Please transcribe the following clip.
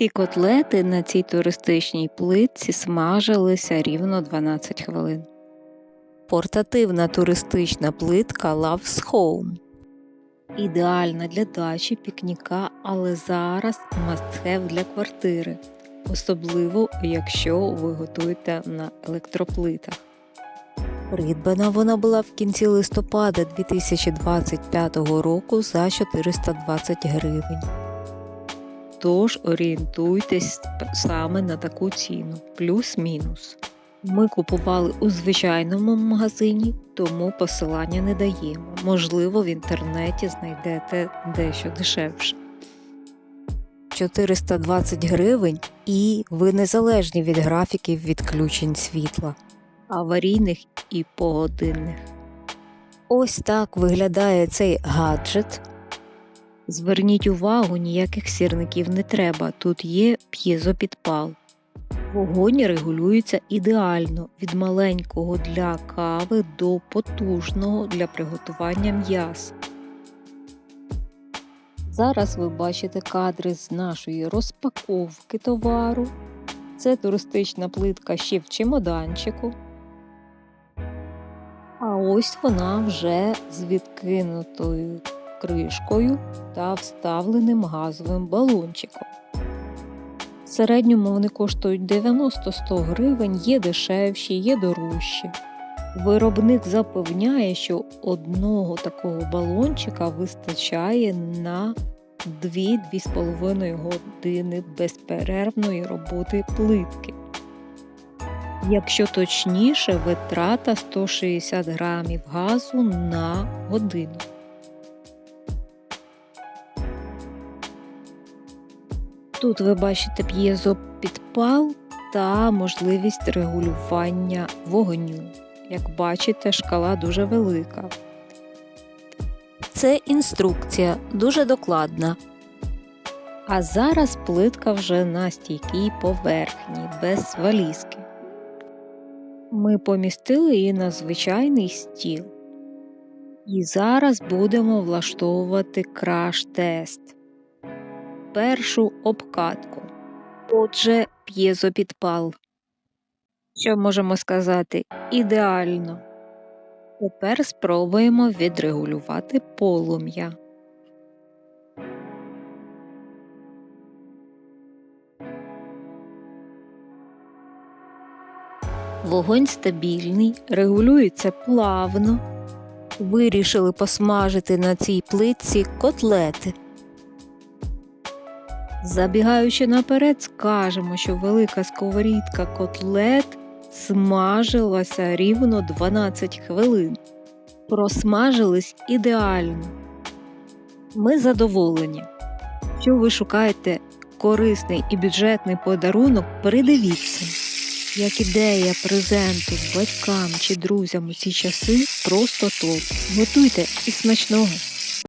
Ці котлети на цій туристичній плитці смажилися рівно 12 хвилин. Портативна туристична плитка Love's Home. Ідеальна для дачі, пікніка, але зараз must-have для квартири, особливо якщо ви готуєте на електроплитах. Придбана вона була в кінці листопада 2025 року за 420 гривень. Тож орієнтуйтесь саме на таку ціну, плюс-мінус. Ми купували у звичайному магазині, тому посилання не даємо. Можливо, в інтернеті знайдете дещо дешевше. 420 гривень і ви незалежні від графіків відключень світла, аварійних і погодинних. Ось так виглядає цей гаджет. Зверніть увагу, ніяких сірників не треба. Тут є п'єзопідпал. Вогонь регулюється ідеально від маленького для кави до потужного для приготування м'яс. Зараз ви бачите кадри з нашої розпаковки товару. Це туристична плитка ще в чемоданчику. А ось вона вже з відкинутою кришкою та вставленим газовим балончиком. В середньому вони коштують 90-100 гривень, є дешевші, є дорожчі. Виробник запевняє, що одного такого балончика вистачає на 2-2,5 години безперервної роботи плитки. Якщо точніше, витрата 160 грамів газу на годину. Тут ви бачите п'єзопідпал та можливість регулювання вогню. Як бачите, шкала дуже велика. Це інструкція дуже докладна. А зараз плитка вже на стійкій поверхні, без валізки. Ми помістили її на звичайний стіл. І зараз будемо влаштовувати краш-тест першу обкатку. Отже, п'єзопідпал. Що можемо сказати? Ідеально. Тепер спробуємо відрегулювати полум'я. Вогонь стабільний, регулюється плавно. Вирішили посмажити на цій плитці котлети. Забігаючи наперед, скажемо, що велика сковорідка котлет смажилася рівно 12 хвилин. Просмажились ідеально. Ми задоволені. Якщо ви шукаєте корисний і бюджетний подарунок, передивіться. Як ідея презенту батькам чи друзям у ці часи просто топ. Готуйте і смачного!